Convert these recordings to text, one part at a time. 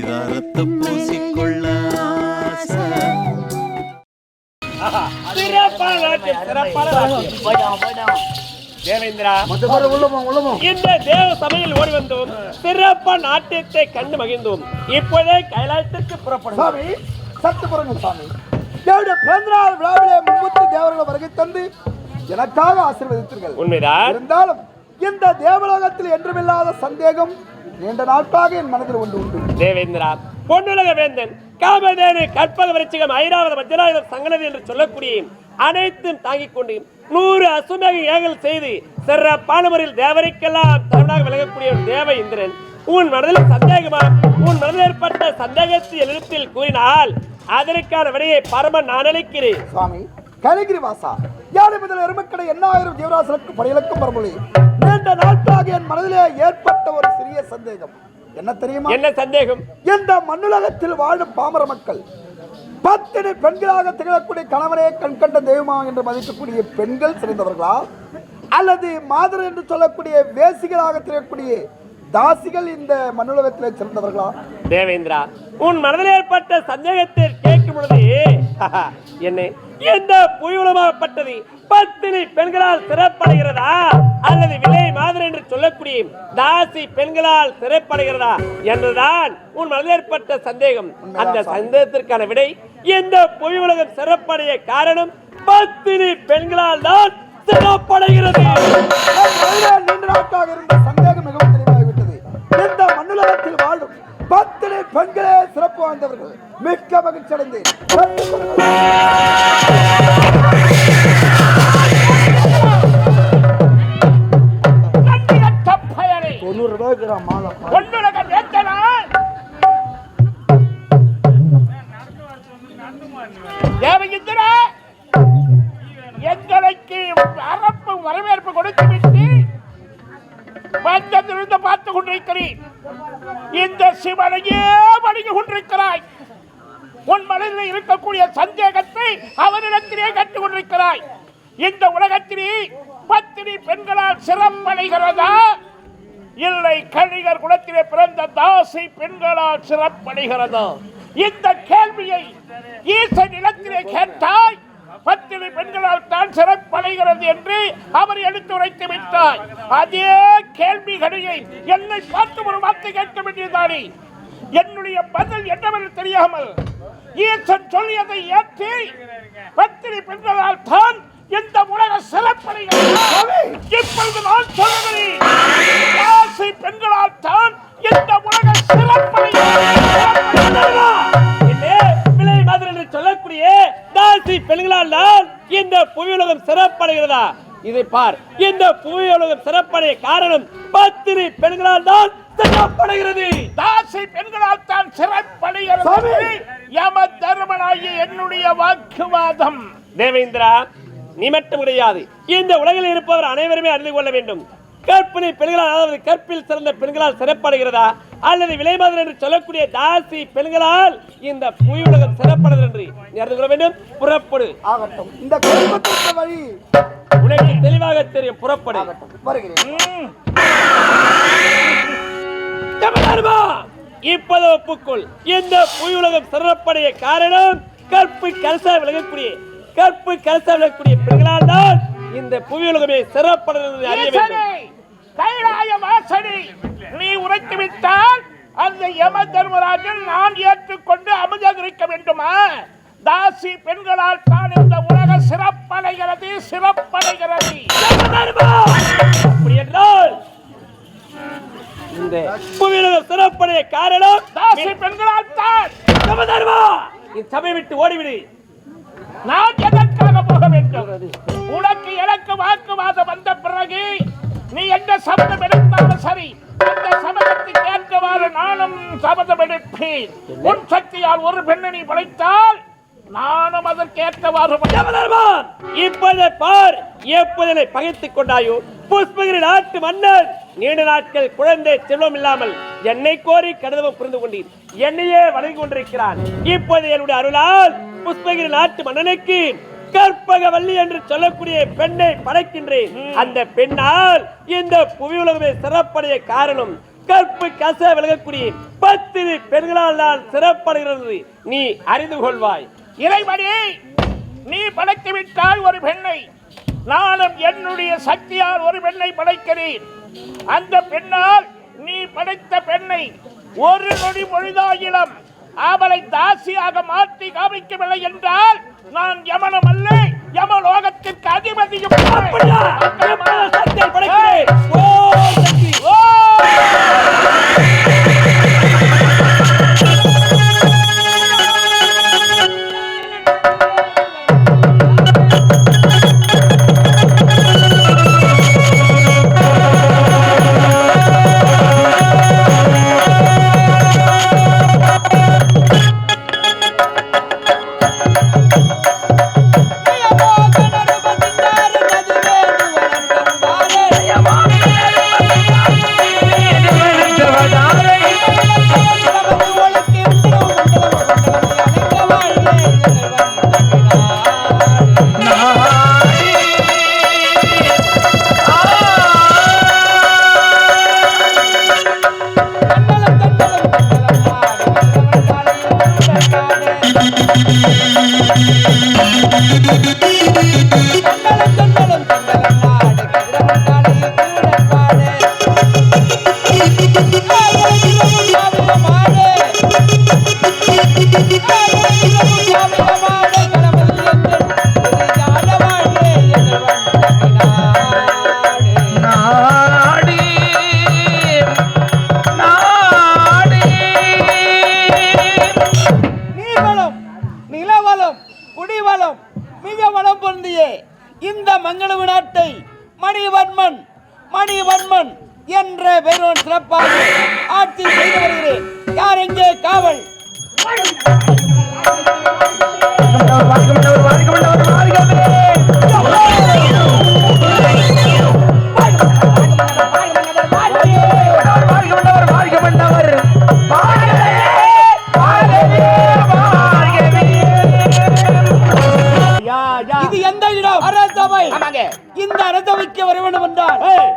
பரிதாரத்தை பூசிக்கொள்ள. தேவேந்திரா இந்த தேவ ஓடி வந்தோம். நாட்டியத்தை கண்டு மகிழ்ந்தோம். இப்போதே கைலாயத்திற்கு புறப்படும். சாமி சத்து புறங்க சாமி. என்னுடைய பிறந்தநாள் விழாவிலே தேவர்களை வருகை தந்து எனக்காக ஆசீர்வதித்தீர்கள். உண்மைதான். இருந்தாலும் இந்த தேவலோகத்தில் என்றுமில்லாத சந்தேகம் நீண்ட நாட்களாக என் மனதில் ஒன்று உண்டு. தேவேந்திரா பொன்னுலக வேந்தன் காமதேனு கற்பக விருச்சிகம் ஐராவத மத்தியராயுதம் சங்கனதி என்று சொல்லக்கூடிய அனைத்தும் தாங்கிக் கொண்டு நூறு அசுமேக ஏகல் செய்து சிறப்பான முறையில் தேவரைக்கெல்லாம் தமிழாக விளங்கக்கூடிய ஒரு தேவ இந்திரன் உன் மனதில் சந்தேகமா? உன் மனதில் ஏற்பட்ட சந்தேகத்தை எழுத்தில் கூறினால் அதற்கான விடையை பரமன் நான் அளிக்கிறேன். சுவாமி கலிகிரி வாசா யானை முதல் எருமக்கடை எண்ணாயிரம் ஜீவராசனுக்கு படையலுக்கும் வரமொழி நீண்ட நாட்களாக என் மனதிலே ஏற்பட்ட ஒரு சிறிய சந்தேகம். என்ன தெரியுமா? என்ன சந்தேகம்? இந்த மண்ணுலகத்தில் வாழும் பாமர மக்கள் பத்தினி பெண்களாக திகழக்கூடிய கணவனே கண்கண்ட தெய்வமா என்று மதிக்கக்கூடிய பெண்கள் சிறந்தவர்களா? அல்லது மாதர் என்று சொல்லக்கூடிய வேசிகளாக திகழக்கூடிய தாசிகள் இந்த மண்ணுலகத்திலே சிறந்தவர்களா? தேவேந்திரா உன் மனதில் ஏற்பட்ட சந்தேகத்தை கேட்கும் பொழுது என்ன எந்த புயலமாகப்பட்டது பத்தினி பெண்களால் சிறப்படைகிறதா? அல்லது விலை மாதிரி என்று சொல்லக்கூடிய தாசி பெண்களால் சிறப்படைகிறதா என்றுதான் உன் மனதில் ஏற்பட்ட சந்தேகம். அந்த சந்தேகத்திற்கான விடை எந்த புயலுலகம் சிறப்படைய காரணம் பத்தினி பெண்களால் தான் சிறப்படைகிறது. நீண்ட நாட்களாக இருந்த சந்தேகம் மிகவும் தெளிவாகிவிட்டது. இந்த மண்ணுலகத்தில் வாழும் பத்தினி பெண்களே சிறப்பு வாய்ந்தவர்கள். மிக்க மகிழ்ச்சி அடைந்தேன் கொண்டிருக்கிறேன் இந்த சிவனையே வணங்கி கொண்டிருக்கிறாய்? உன் மனதில் இருக்கக்கூடிய சந்தேகத்தை அவரிடத்திலே கற்றுக் கொண்டிருக்கிறாய். இந்த உலகத்திலே பத்தினி பெண்களால் சிறப்படைகிறதா? இல்லை கணிகர் குலத்திலே பிறந்த தாசி பெண்களால் சிறப்படைகிறதா? இந்த கேள்வியை ஈசன் இடத்திலே கேட்டாய். பத்தினி பெண்களால் தான் சிறப்படைகிறது என்று அவர் எடுத்துரைத்து விட்டார். அதே கேள்விகளையை என்னை பார்த்து ஒரு வார்த்தை கேட்க வேண்டியதானே என்னுடைய பதில் என்னவென்று தெரியாமல் ஈசன் சொல்லியதை ஏற்றி பத்தினி பெண்களால் தான் இந்த உலக சிறப்படைகிறது இப்பொழுது நான் சொல்லுகிறேன். ஆசை பெண்களால் தான் இந்த உலக சிறப்படைகிறது விலை மாதிரி சொல்லக்கூடிய தாசி பெண்களால் தான் இந்த புவியுலகம் சிறப்படைகிறதா? இதை பார். இந்த புவியுலகம் சிறப்படைய காரணம் பத்தினி பெண்களால் தான் சிறப்படைகிறது. தாசி பெண்களால் தான் சிறப்படைகிறது. யம தர்மனாகிய என்னுடைய வாக்குவாதம். தேவேந்திரா நீ மட்டும் கிடையாது. இந்த உலகில் இருப்பவர் அனைவருமே அறிந்து கொள்ள வேண்டும். கற்பிணி பெண்களால் அதாவது கற்பில் சிறந்த பெண்களால் சிறப்படுகிறதா? அல்லது விலை மாதிரி என்று சொல்லக்கூடிய தாசி பெண்களால் இந்த புவியுலகம் சிறப்படுகிறது என்று நீ அறிந்து கொள்ள வேண்டும். புறப்படு. ஆகட்டும். இந்த வழி. உனக்கு தெளிவாக தெரியும். புறப்படு. இப்போது ஒப்புக்கொள். இந்த புவியுலகம் சிறப்படைய காரணம் கற்பு கலசா விலகக்கூடிய கற்பு கலசா விலகக்கூடிய பெண்களால் தான் இந்த புவியுலகமே சிறப்படுகிறது அறிய வேண்டும். கைலாய வாசனை. நீ உரைத்து விட்டால் அந்த யம தர்மராஜன் நான் ஏற்றுக்கொண்டு அமுதகிரிக்க வேண்டுமா? தாசி பெண்களால் தான் இந்த உலக சிறப்படைகிறது சிறப்படைகிறது. இந்த சிறப்படைய காரணம் தாசி பெண்களால் தான். சமதர்மா சபை விட்டு ஓடிவிடு. நான் எதற்காக போக வேண்டும்? உனக்கு எனக்கு வாக்குவாதம் வந்த பிறகு நீ என்ன சபதம் எடுத்தாலும் சரி அந்த சபதத்துக்கு ஏற்றவாறு நானும் சபதம் எடுப்பேன். உன் சக்தியால் ஒரு பெண்ணை படைத்தால் நானும் அதற்கு ஏற்றவாறு இப்போதை பார் எப்போதனை பகைத்துக் கொண்டாயோ? புஷ்பகிரி நாட்டு மன்னர் நீண்ட நாட்கள் குழந்தை செல்வம் இல்லாமல் என்னை கோரி கடிதம் புரிந்து கொண்டீர். என்னையே வணங்கி கொண்டிருக்கிறான். இப்போது என்னுடைய அருளால் புஷ்பகிரி நாட்டு மன்னனுக்கு கற்பகவல்லி என்று சொல்லக்கூடிய பெண்ணை படைக்கின்றேன். அந்த பெண்ணால் இந்த புவி உலகமே சிறப்படைய காரணம் கற்பு கச விலகக்கூடிய பத்தினி பெண்களால் நான் சிறப்படுகிறது. நீ அறிந்து கொள்வாய். இறைவனி நீ படைத்து விட்டால் ஒரு பெண்ணை நானும் என்னுடைய சக்தியால் ஒரு பெண்ணை படைக்கிறேன். அந்த பெண்ணால் நீ படைத்த பெண்ணை ஒரு நொடி பொழுதாயிலும் அவளை தாசியாக மாற்றி காமிக்கவில்லை என்றால் நான் யமனும் அல்ல. யமலோகத்திற்கு அதிபதியும்? ஓ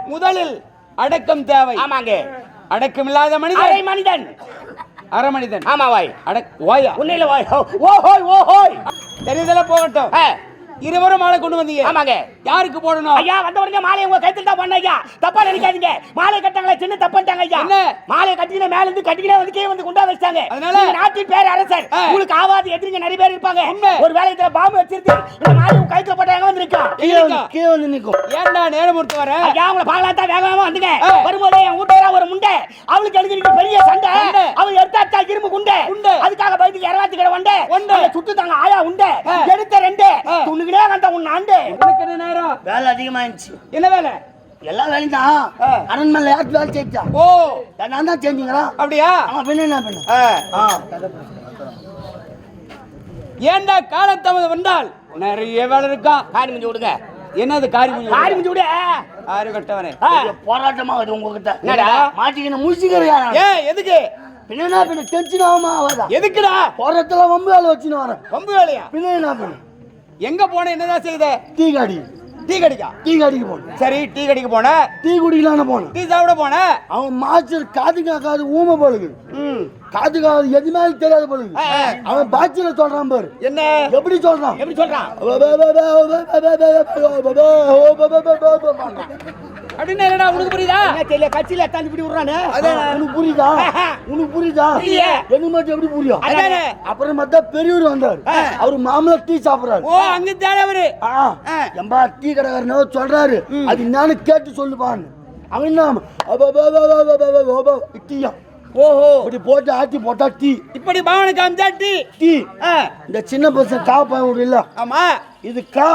முதலில் அடக்கம் தேவை. ஆமாங்க. அடக்கம் இல்லாத மனிதன் மனிதன். அறமனிதன். ஆமா வாய். அட வாயா. உன்னையில வாய். ஓ ஹோய் ஓ ஹோய் தெரியுதெல்லாம் போகட்டும். இருவரும் மாலை கொண்டு வந்தீங்க. ஆமாங்க. யாருக்கு போடணும்? ஐயா வந்த உடனே மாலை உங்க கைத்துல தான் பண்ண ஐயா. தப்பா நினைக்காதீங்க. மாலை கட்டாங்களே சின்ன தப்பு பண்ணிட்டாங்க ஐயா. என்ன? மாலை கட்டின மேல இருந்து கட்டிக்கினே வந்து கீழே வந்து குண்டா வச்சிட்டாங்க. அதனால? நாட்டின் பேர் அரசர். உங்களுக்கு ஆவாது எதிரிங்க நிறைய பேர் இருப்பாங்க. ஒரு வேலை இதுல பாம்பு வச்சிருக்கு இந்த மாலை உங்க கைத்துல போட்டாங்க வந்து எங்க? கீழே வந்து நிக்கும். ஏன்டா நேரம் ஒருத்து வர? ஐயா உங்களை பார்க்கலாம் தான் வேக வேகமா வந்துங்க. வரும்போதே என் வீட்டுல ஒரு முண்டை. அவளுக்கு எழுதிருக்கு பெரிய சண்டை. அவள் எடுத்தாச்சா இரும்பு குண்டை. அதுக்காக பயந்து இரவாத்தி கடை வண்டை. சுட்டு தாங்க ஆயா உண்டை. எடுத்த ரெண்டு. ஆ. துணுகினே வந்த உன் ஆண்டு. உனக்கு என்ன நேரம்? வேலை அதிகமாயிருச்சு என்ன வேலை? எல்லா வேலையும் தான் வேலை செஞ்சா ஓ. நான் தான் செஞ்சீங்களா அப்படியா? அவன் பின்ன என்ன பண்ண? ஆ. ஏன்டா காலத்தாமதம் வந்தால்? நிறைய வேலை இருக்கா? காரி மிஞ்சி விடுங்க. என்னது காரி முடியும் காரி மிஞ்சி விடு. ஆறு கட்டவனே. போராட்டமா அது உங்ககிட்ட. என்னடா? மாட்டிக்கின முடிச்சுக்கிறியா ஏ எதுக்கு? பின்ன என்ன பின்ன டென்ஷன் ஆகுமா ஆகாதா? எதுக்குடா? போராட்டத்துல வம்பு வேலை வச்சுன்னு வரேன். வம்பு வேலையா? பின்ன என்ன பண்ண? எங்க போன என்னதான் செய்த டீ காடி டீ கடிக்கா டீ காடிக்கு போனேன் சரி டீ கடிக்க போன டீ குடிக்கலான்னு போனேன் டீ சாப்பிட போன அவன் மாஸ்டர் காது காக்காது ஊமை போலுக்கு காது காது எதுவுமே தெரியாத போலுக்கு. அவன் பாட்சியில சொல்றான் பாரு என்ன எப்படி சொல்றான் எப்படி சொல்றான் அப்படின்னு என்னடா உனக்கு புரியுதா? தெரியல கட்சியில எத்தாந்து இப்படி விடுறானே? உனக்கு புரியுதா? உனக்கு புரியுதா? எனக்கு எப்படி புரியும்? அப்புறம் பார்த்தா பெரியவர் வந்தார். அவர் மாமலா டீ சாப்பிடுறாரு. ஓ அங்க தேட அவரு எம்பா டீ கடைக்காரனோ சொல்றாரு. அது என்னன்னு கேட்டு சொல்லுப்பான்னு அவன் என்ன டீயா ஓஹோ. இப்படி போட்டு ஆட்டி போட்டா டீ. இப்படி பாவனை காமிச்சா டீ? டீ. இந்த சின்ன பசங்க கா பாவம் இல்ல ஆமா. இது கா.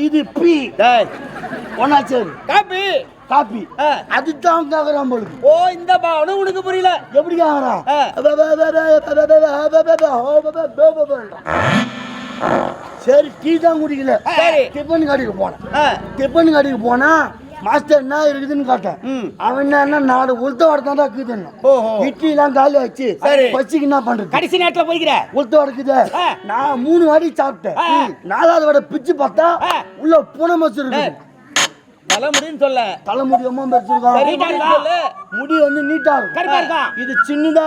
இது பி டேய் ஒன்னாச்சேரி காப்பி காப்பி அதுதான் கேக்குறான் போலுக்கு ஓ இந்த பாவனை உனக்கு புரியல எப்படி கேக்குறான் சரி டீ தான் குடிக்கல சரி டிஃபன் கடைக்கு போனேன் டிஃபன் கடைக்கு போனா மாஸ்டர் என்ன இருக்குதுன்னு கேட்டேன். அவன் என்ன நாலு உளுத்த வடை தான் இருக்குதுன்னு. இட்லி எல்லாம் காலி ஆச்சு. பச்சிக்கு என்ன பண்றது கடைசி நேரத்துல போய்க்கிற உளுத்த வடைக்குது. நான் மூணு வாடி சாப்பிட்டேன். நாலாவது வடை பிச்சு பார்த்தா. உள்ள பூனை இருக்குது தலைமுடின்னு சொல்ல தலைமுடி இருக்கா? சொல்லு. முடி வந்து நீட்டா இருக்கும். இது சின்னதா.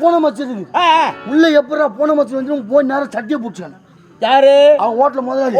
பூனை மச்சிருக்கு ஆ, ஆ. உள்ள எப்படா பூனை மச்சு வந்து போய் நேரம் சட்டியை பிடிச்சான் யாரு? அவன் ஹோட்டல் முதலாளி.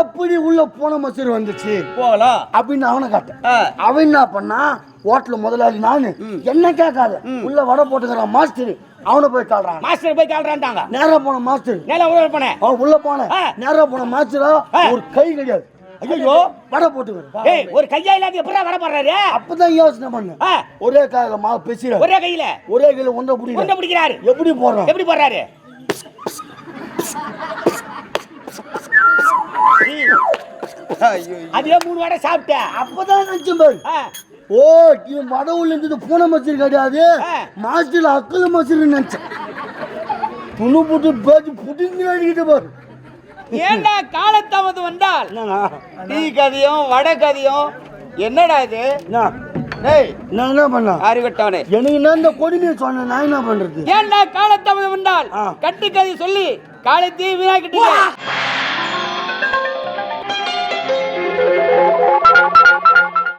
எப்படி உள்ள பூனை மச்சர் வந்துச்சு? போகலாம் அப்படின்னு அவனை காட்டேன். அவன் என்ன பண்ணா? ஹோட்டல் முதலாளி நானு. என்ன கேட்காத? உள்ள வடை போட்டுக்கிறான் மாஸ்டர் அவனை போய் காடுறான் மாஸ்டர் போய் கால்றான்ட்டாங்க நேரா போன மாஸ்டர். நேரா உள்ள போனேன் அவன் உள்ள போன. ஆ. நேரா போன மாஸ்டரா. ஒரு கை கிடையாது. ஐயோ வடை போட்டுக்கிறேன் ஏய் ஒரு கையா இல்லாத எப்படா வர போறாரு அப்பதான் யோசனை பண்ண. ஒரே கால மா பேசுற. ஒரே கையில. ஒரே கையில ஒன்றை கொண்ட பிடிக்கிற பிடிக்கிறாரு. எப்படி போடுறான்? எப்படி போறாரு அதே மூணு வடை சாப்பிட்ட. அப்பதான் நினைச்சேன் பாரு. ஓ இருந்தது பூனை மச்சர் கிடையாது. ஆ. மாஸ்டர் அக்கல் மச்சர் நினைச்சேன். துணு போட்டு பேச்சு புடிங்க அடிக்கிட்டு பாரு. ஏண்டா காலத்தாமதம் வந்தால்? டீ கதையும் வடை கதையும். என்னடா இது? நான் என்ன பண்ண? அறிவட்டவனே. எனக்கு என்ன இந்த கொடுமையை சொன்னேன். நான் என்ன பண்றது? ஏண்டா காலத்தாமதம் வந்தால். கட்டுக்கதை சொல்லி காலத்தையும் வீணாக்கிட்டீங்க. Thank you.